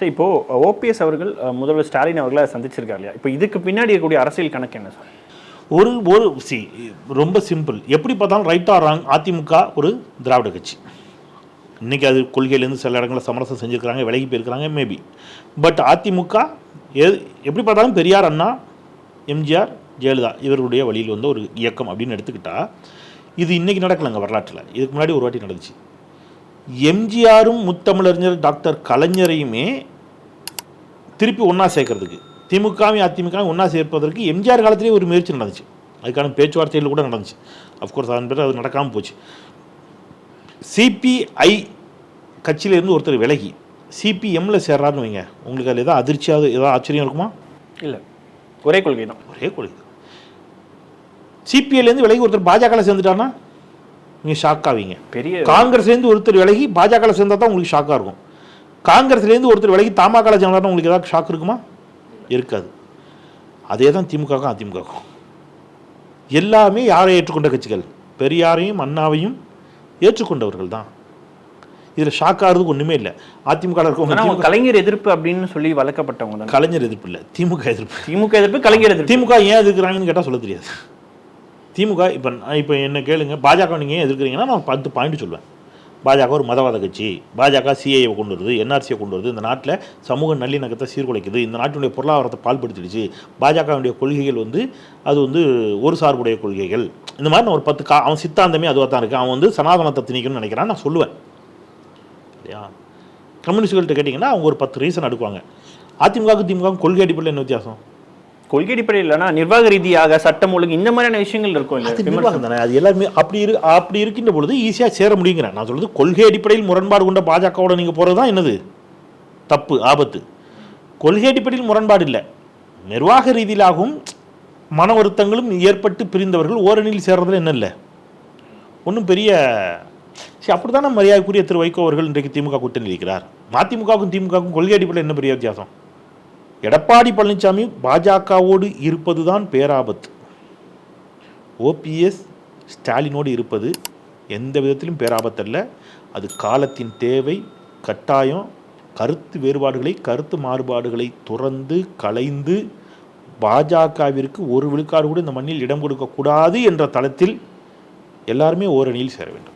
So இப்போது OPS அவர்கள் முதல்வர் ஸ்டாலின் அவர்களை சந்திச்சிருக்காரு இல்லையா? இப்போ இதுக்கு பின்னாடி இருக்கக்கூடிய அரசியல் கணக்கு என்ன சார்? ஒரு ஒரு சி ரொம்ப சிம்பிள் எப்படி பார்த்தாலும் ரைட் ஆர் ராங் அதிமுக ஒரு திராவிட கட்சி. இன்றைக்கி அது கொள்கையிலேருந்து சில இடங்களில் சமரசம் செஞ்சுருக்கிறாங்க விலகி போயிருக்கிறாங்க மேபி பட் அதிமுக எது எப்படி பார்த்தாலும் பெரியார் அண்ணா எம்ஜிஆர் ஜெயலலிதா இவர்களுடைய வழியில் வந்து ஒரு இயக்கம் அப்படின்னு எடுத்துக்கிட்டால் இது இன்றைக்கி நடக்கலைங்க வரலாற்றில். இதுக்கு முன்னாடி ஒரு வாட்டி நடந்துச்சு. எம்ஜிஆரும் முத்தமிழறிஞர் டாக்டர் கலைஞரையுமே திருப்பி ஒன்றா சேர்க்கறதுக்கு. திமுகவும் அதிமுகவும் ஒன்றா சேர்ப்பதற்கு எம்ஜிஆர் காலத்திலேயே ஒரு முயற்சி நடந்துச்சு. அதுக்கான பேச்சுவார்த்தைகள் கூட நடந்துச்சு. அஃப்கோர்ஸ் அதன் பிறகு அது நடக்காமல் போச்சு. சிபிஐ கட்சியிலேருந்து ஒருத்தர் விலகி சிபிஎம்ல சேர்றாருன்னு வைங்க. உங்களுக்கு அதில் ஏதாவது அதிர்ச்சியாவது ஏதாவது ஆச்சரியம் இருக்குமா? இல்லை. ஒரே கொள்கை தான். ஒரே கொள்கை சிபிஐலேருந்து விலகி ஒருத்தர் பாஜகவில் சேர்ந்துட்டாருன்னா நீங்கள் ஷாக் ஆவீங்க. பெரிய காங்கிரஸ்லேருந்து ஒருத்தர் விலகி பாஜகவில் சேர்ந்தா தான் உங்களுக்கு ஷாக்காக இருக்கும். காங்கிரஸ்லேருந்து ஒருத்தர் விலகி தமாகல சேர்ந்தாருன்னா உங்களுக்கு ஏதாவது ஷாக் இருக்குமா? இருக்காது. அதே தான் திமுகவுக்கும் அதிமுகவுக்கும். எல்லாமே யாரை ஏற்றுக்கொண்ட கட்சிகள்? பெரியாரையும் அண்ணாவையும் ஏற்றுக்கொண்டவர்கள் தான் இதில் ஷாக் ஆகிறதுக்கு ஒன்றுமே இல்லை. அதிமுக இருக்கவங்க திமுக கலைஞர் எதிர்ப்பு அப்படின்னு சொல்லி வளர்க்கப்பட்டவங்க தான். கலைஞர் எதிர்ப்பு இல்லை. திமுக எதிர்ப்பு. திமுக எதிர்ப்பு கலைஞர் எதிர்ப்பு. திமுக ஏன் எதிர்க்கிறாங்கன்னு கேட்டால் சொல்ல தெரியாது. திமுக இப்போ இப்போ என்ன கேளுங்க பாஜக நீங்கள் ஏன் எதிர்க்கிறீங்கன்னா நான் பத்து பாயிண்ட் சொல்லுவேன் பாஜக ஒரு மதவாத கட்சி. பாஜக சிஏவை கொண்டு வருது என்ஆர்சியை கொண்டு வருது. இந்த நாட்டில் சமூக நல்லிணக்கத்தை சீர்குலைக்குது. இந்த நாட்டினுடைய பொருளாதாரத்தை பால்படுத்திடுச்சு. பாஜகவுடைய கொள்கைகள் வந்து அது வந்து ஒரு சார்புடைய கொள்கைகள். இந்த மாதிரி நான் ஒரு பத்து கா அவன் சித்தாந்தமே அதுவாக தான் இருக்குது அவன் வந்து சனாதனத்தை திணிக்கணும்னு நினைக்கிறான். நான் சொல்லுவேன். இல்லையா? கம்யூனிஸ்ட்கள்கிட்ட கேட்டிங்கன்னா அவங்க ஒரு பத்து ரீசன் அடுக்குவாங்க. அதிமுகவுக்கு திமுக கொள்கை அடிப்படையில் என்ன வித்தியாசம்? கொள்கை அடிப்படையில் இல்லைன்னா நிர்வாக ரீதியாக சட்டம் ஒழுங்கு இந்த மாதிரியான விஷயங்கள் இருக்கும் அது நிர்வாகம் தானே? அது எல்லாருமே அப்படி இரு அப்படி இருக்கின்ற பொழுது ஈஸியாக சேர முடியுங்கிறேன். நான் சொல்றது கொள்கை அடிப்படையில் முரண்பாடு கொண்ட பாஜகவோட நீங்கள் போகிறது தான் என்னது? தப்பு ஆபத்து. கொள்கை அடிப்படையில் முரண்பாடு இல்லை. நிர்வாக ரீதியிலாகவும் மன வருத்தங்களும் ஏற்பட்டு பிரிந்தவர்கள் ஓரணியில் சேர்றதுல என்ன இல்லை? ஒன்றும் பெரிய சரி அப்படி தானே மரியாதைக்குரிய திரு வைகோ அவர்கள் இன்றைக்கு திமுக கூட்டணி இருக்கிறார். மதிமுகவுக்கும் திமுகவுக்கும் கொள்கை அடிப்படையில் என்ன பெரிய வித்தியாசம்? எடப்பாடி பழனிசாமி பாஜகவோடு இருப்பது தான் பேராபத்து ஓபிஎஸ் ஸ்டாலினோடு இருப்பது எந்த விதத்திலும் பேராபத்தல்ல. அது காலத்தின் தேவை கட்டாயம் கருத்து வேறுபாடுகளை கருத்து மாறுபாடுகளை துறந்து கலைந்து பாஜகவிற்கு ஒரு விழுக்காடு கூட இந்த மண்ணில் இடம் கொடுக்கக்கூடாது என்ற தளத்தில் எல்லாருமே ஓரணியில் சேர வேண்டும்.